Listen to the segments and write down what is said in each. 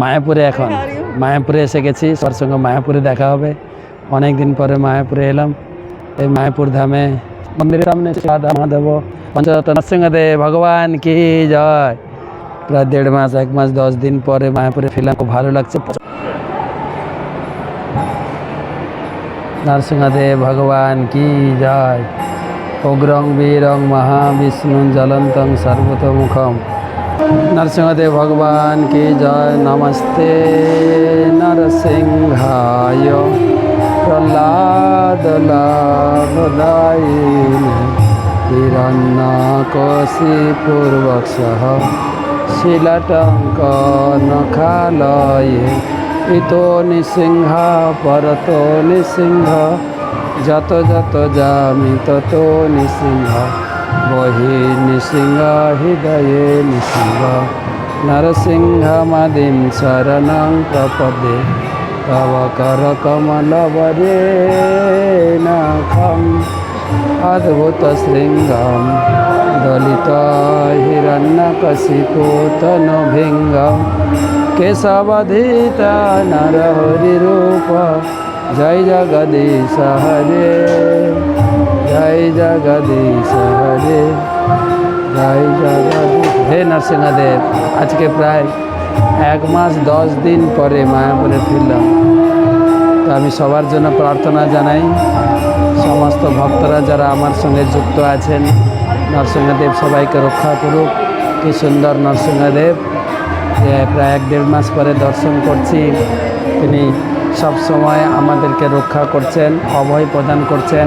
মায়াপুরে এখন। মায়াপুরে এসে গেছি, সবার সঙ্গে মায়াপুরে দেখা হবে। অনেক দিন পরে মায়াপুরে এলাম। এই মায়াপুর ধামে, মন্দিরের সামনে রাধা মাধব পঞ্চরত্ন ভগবান কি জয়? প্রায় দেড় মাস, এক মাস, দশ দিন পরে মায়াপুরে ফিরলাম, খুব ভালো লাগছে। নরসিংহদেব, ভগবান কি জয়? উগ্রং বীরং মহাবিষ্ণু জ্বলন্তং সর্বতোমুখম। কি জয় নমস্তে নরসিংহায় প্রহ্লাদ লাভদায়িনী হিরণ্যকশিপূর্বক সহ শিলটঙ্ক নখালয়ে ইতো নৃসিংহ পরতো নৃসিংহ যত যত যামি তত নৃসিংহ নৃসিংহ হৃদয়ে নৃসিংহ নরসিংহমাদিম শরণং প্রপদে তব কর কমলবরে নাখম অদ্ভুত শৃঙ্গম দলিত হিরণ্যকশিপুতনুভিঙ্গম কেশবধিত নরহরিরূপ জয় জগদীশ হরে জয় জগদীশ। হে নরসিংহদেব, আজকে প্রায় এক মাস দশ দিন পরে মায়াপুরে ফিরলাম। তো আমি সবার জন্য প্রার্থনা জানাই, সমস্ত ভক্তরা যারা আমার সঙ্গে যুক্ত আছেন, নরসিংহদেব সবাইকে রক্ষা করুক। কি সুন্দর নরসিংহদেব প্রায় এক দেড় মাস পরে দর্শন করছি, তিনি সব সময় আমাদেরকে রক্ষা করছেন, অভয় প্রদান করছেন।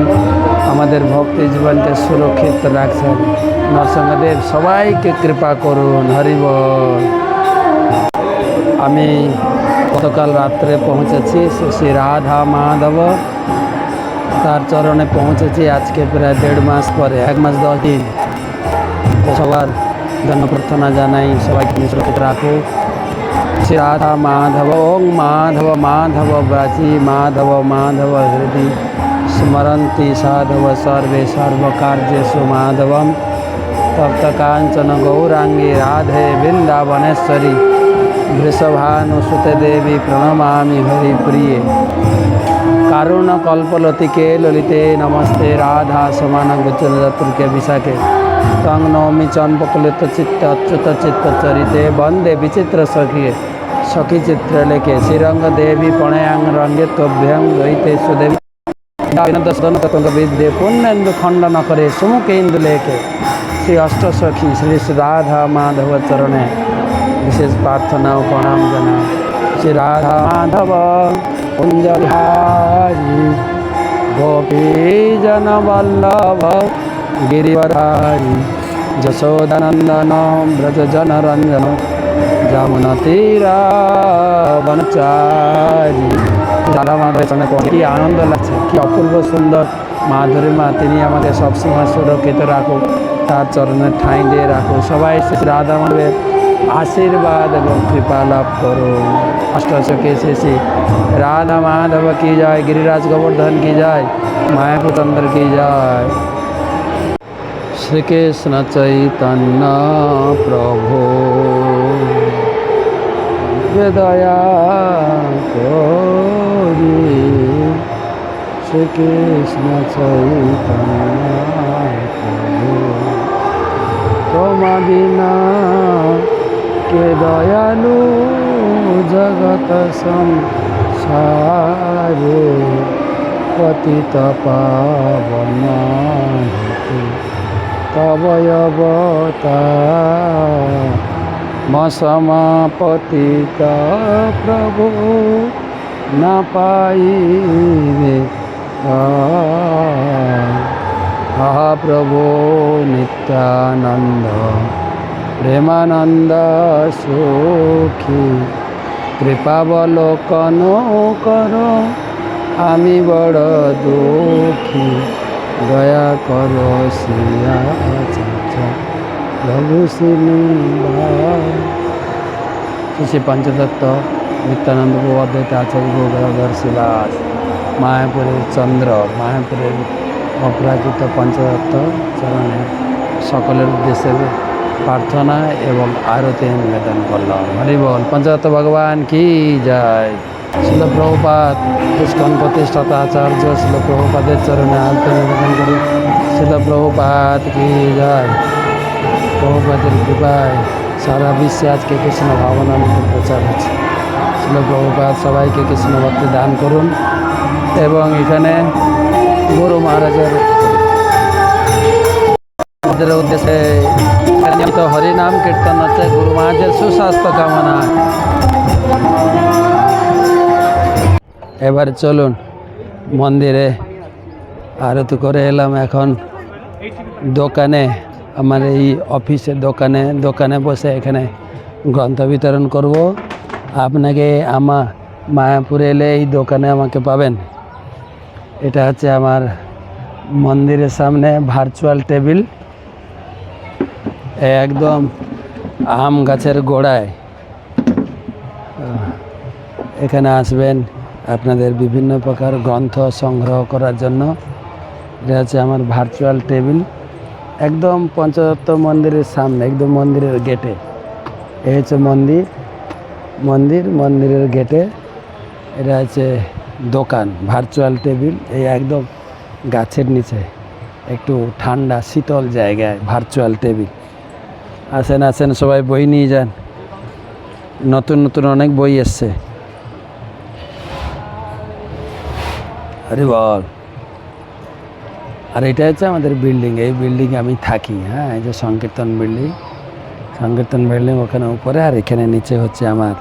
আমাদের ভক্তি জীবনকে সুরক্ষিত রাখছেন। নরসিংহদেব, সবাইকে কৃপা করুন হরিবল আমি গতকাল রাত্রে পৌঁছেছি শ্রী রাধা মাধব। তার চরণে পৌঁছেছি আজকে প্রায় দেড় মাস পরে, এক মাস দশ দিন। সবার জন্য প্রার্থনা জানাই, সবাইকে সুরক্ষিত রাখুক। রাধা মাধব ওং মাধব মাধব ব্রাচী মাধব মাধব হৃদি স্মরন্তি সাধব সর্বে সর্বকার্যেষু মাধবম তপ্ত কাঞ্চন গৌরাঙ্গী রাধে বৃন্দাবনেশ্বরী বৃষভানুসুতে দেবী প্রণমামি হরিপ্রিয়ে কারুণ কল্পলতিকে ললিতে নমস্তে রাধা সমান গুচরতুর্কে বিশাখে তং চম্পকলিত চিত্ত অচ্যুত চিত্ত চরিতে, বন্দে বিচিত্র সখিয়ে সখী চিত্র লেখে, শ্রীরঙ্গ দেবী প্রণয়াং রঙ্গে তভ্যং দৈতে সুদেবী। বিনোদ বিদ্যে পুণ্যেন্দু খণ্ডন করে সুমুখে ইন্দু লেখে। শ্রী অষ্টসখী শ্রী শ্রী রাধা মাধব চরণে বিশেষ প্রার্থনা ও প্রণাম জানাই শ্রী রাধা মাধব, কুঞ্জ বিহারী গোপী জন বল্লভ গিরিবরারি যশোদানন্দন ব্রজ জন রঞ্জন যমুন বনচারি দাদা মাধবের সঙ্গে কি আনন্দ লাগছে, কি অপূর্ব সুন্দর। মাধুরী মা তিনি আমাকে সবসময় সুরক্ষিত রাখুক, তার চরণের ঠাঁই দিয়ে রাখুক। সবাই শ্রী রাধা মাধবের আশীর্বাদ এবং কৃপা লাভ করুন। অষ্টশকে শেষে রাধা মাধব কি যায় গিরিরাজ গোবর্ধন কি যায় মায়াপুর চন্দ্র কি যায় শ্রীকৃষ্ণ চৈতন্য প্রভু। হৃদয়া করি শ্রীকৃষ্ণ চৈতন্য প্রভু। তোমা বিনা কে দয়ালু জগত সংসারে, পতিত পাবন তবয়বতা মসমাপতিত প্রভু না পাইবে মহাপ্রভু নিত্যানন্দ প্রেমানন্দ সুখী। কৃপাবলোকন কর আমি বড় দুঃখী। দয়া কর শ্রিয়া চাচা শ্রী পঞ্চদত্ত নিত্যানন্দ অদ্বৈত আচার্য গদাধর শিলাস। মায়াপুরের চন্দ্র, মায়াপুরের অপরাজিত পঞ্চদত্ত চরণে সকলের উদ্দেশ্যে প্রার্থনা এবং আরতি নিবেদন করলাম। হরি বল পঞ্চায়েত ভগবান, কি যায় শিল প্রভুপাত ইস্কন প্রতিষ্ঠাতা আচার্য শিল প্রভুপাদের চরণে আলতি নিবেদন করি। শিল প্রভুপাত কি যায় প্রভুপাতের কৃপায় সারা বিশ্বে আজকে কৃষ্ণ ভাবনা প্রচার হচ্ছে। শিল প্রভুপাত সবাইকে কৃষ্ণ ভক্তি দান করুন এবং এখানে গুরু মহারাজের আমাদের উদ্দেশ্যে নিয়মিত হরিনাম কীর্তন হচ্ছে। গুরু মহারাজের সুস্বাস্থ্য কামনা। এবার চলুন মন্দিরে আরতি করে এলাম এখন। দোকানে, আমার এই অফিসের দোকানে দোকানে বসে এখানে গ্রন্থ বিতরণ করব। আপনাকে আমার মায়াপুরে এলে এই দোকানে আমাকে পাবেন। এটা হচ্ছে আমার মন্দিরের সামনে ভার্চুয়াল টেবিল একদম আম গাছের গোড়ায়। এখানে আসবেন। আপনাদের বিভিন্ন প্রকার গ্রন্থ সংগ্রহ করার জন্য। এটা হচ্ছে আমার ভার্চুয়াল টেবিল একদম পঞ্চদত্ত মন্দিরের সামনে, একদম মন্দিরের গেটে এই হচ্ছে মন্দির মন্দির, মন্দিরের গেটে এটা হচ্ছে দোকান ভার্চুয়াল টেবিল এই একদম গাছের নিচে। একটু ঠান্ডা, শীতল জায়গায় ভার্চুয়াল টেবিল আসেন আসেন, সবাই বই নিয়ে যান। নতুন নতুন অনেক বই এসছে। আরে বল। আর এটা হচ্ছে আমাদের বিল্ডিং এই বিল্ডিং আমি থাকি হ্যাঁ? এই যে সংকীর্তন বিল্ডিং সংকীর্তন বিল্ডিং ওখানে উপরে, আর এখানে নিচে হচ্ছে আমার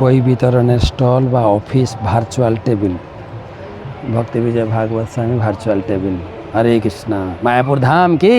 বই বিতরণের স্টল বা অফিস ভার্চুয়াল টেবিল ভক্তি বিজয় ভাগবত স্বামী ভার্চুয়াল টেবিল হরে কৃষ্ণ, মায়াপুর ধাম কি?